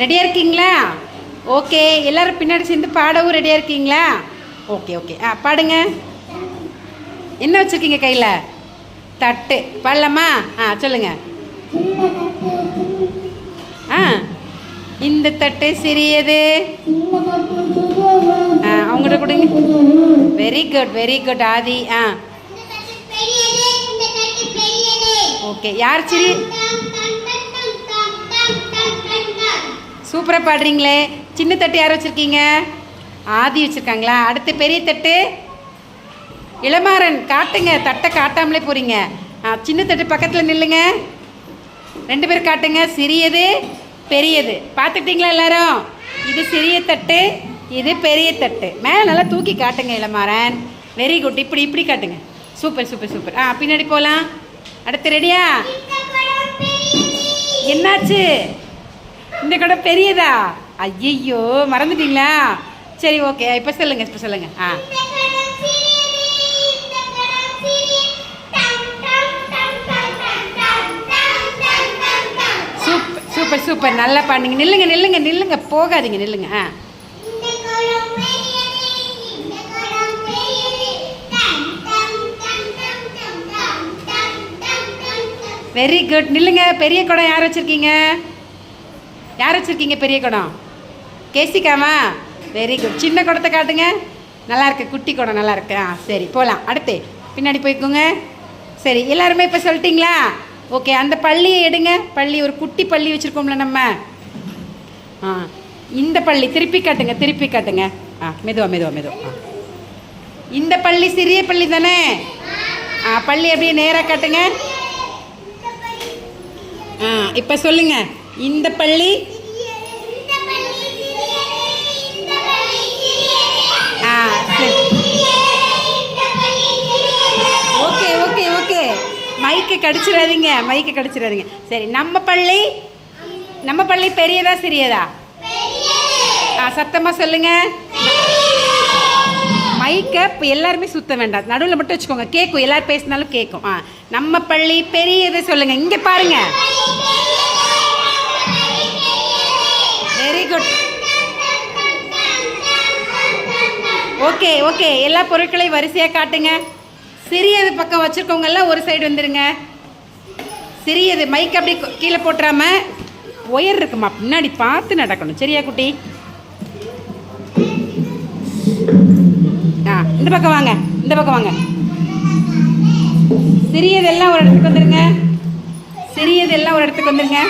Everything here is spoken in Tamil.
ரெடியாக இருக்கீங்களா? ஓகே எல்லாரும் பின்னாடி சேர்ந்து பாடவும் ரெடியாக இருக்கீங்களா? ஓகே ஓகே ஆ பாடுங்க. என்ன வச்சுருக்கீங்க கையில்? தட்டு. பாடலாமா? ஆ சொல்லுங்க. ஆ இந்த தட்டு சிறியது. ஆ அவங்கள்ட்ட கொடுங்க. Very good very good Adhi. ஆ. ஓகே யார் சிறி சூப்பராக பாடுறீங்களே? சின்ன தட்டு யார் வச்சுருக்கீங்க? ஆதி வச்சுருக்காங்களா? அடுத்து பெரிய தட்டு? இளமாறன் காட்டுங்க. தட்டை காட்டாமலே போகிறீங்க ஆ சின்ன தட்டு பக்கத்தில் நில்லுங்க. ரெண்டு பேரும் காட்டுங்க. சிறியது பெரியது. பார்த்துக்கிட்டீங்களா எல்லாரும்? இது சிறிய தட்டு இது பெரிய தட்டு. மேலே நல்லா தூக்கி காட்டுங்க இளமாறன். வெரி குட் இப்படி இப்படி காட்டுங்க. சூப்பர் சூப்பர் சூப்பர் ஆ பின்னாடி போகலாம் அடுத்து ரெடியா என்னாச்சு? இந்த கடை பெரியதா? ஐயையோ மறந்துட்டீங்களா? சரி ஓகே இப்போ சொல்லுங்க இப்போ சொல்லுங்க. ஆ. Super super super. நல்லா பாடுங்க நில்லுங்க நில்லுங்க நில்லுங்க. போகாதீங்க நில்லுங்க. ஆ. வெரி குட் நில்லுங்க. பெரிய குடம் யார் வச்சுருக்கீங்க? யார் வச்சுருக்கீங்க பெரிய குடம்? கேசிக்காமா வெரி குட் சின்ன குடத்தை காட்டுங்க. நல்லா இருக்கு. குட்டி குடம் நல்லா இருக்கு. ஆ சரி போகலாம் அடுத்து பின்னாடி போய்க்கோங்க. சரி எல்லாருமே இப்போ சொல்லிட்டீங்களா? ஓகே அந்த பள்ளியை எடுங்க. பள்ளி ஒரு குட்டி பள்ளி வச்சுருக்கோம்ல நம்ம. ஆ இந்த பள்ளி திருப்பி காட்டுங்க திருப்பி காட்டுங்க. ஆ மெதுவா மெதுவா மெதுவா. ஆ. இந்த பள்ளி சிறிய பள்ளி தானே? ஆ பள்ளி அப்படியே நேராக காட்டுங்க. ஆ இப்போ சொல்லுங்க. இந்த பள்ளி? ஆ சரி. Okay okay okay. மைக்கை கடிச்சிடாதீங்க மைக்கு கடிச்சிடாதீங்க. சரி நம்ம பள்ளி? நம்ம பள்ளி பெரியதா சிறியதா? ஆ சத்தமாக சொல்லுங்கள் மைக்கை இப்போ எல்லாருமே சுத்த வேண்டாம். நடுவில் மட்டும் வச்சுக்கோங்க. கேட்கும் எல்லாரும் பேசினாலும் கேட்கும் ஆ நம்ம பள்ளி பெரியது சொல்லுங்க. இங்கே பாருங்க. வெரி குட் ஓகே ஓகே எல்லா பொருட்களையும் வரிசையாக காட்டுங்க. சிறியது பக்கம் வச்சுருக்கவங்க எல்லாம் ஒரு சைடு வந்துடுங்க சிறியது. மைக் அப்படி கீழே போட்டுறாம ஒயர் இருக்குமா? பின்னாடி பார்த்து நடக்கணும். சரியா குட்டி? இந்த பக்கம் வாங்க இந்த பக்கம் வாங்க. சிறியதெல்லாம் ஒரு இடத்துக்கு வந்துருங்க. சிறியதெல்லாம் ஒரு இடத்துக்கு வந்துருங்க.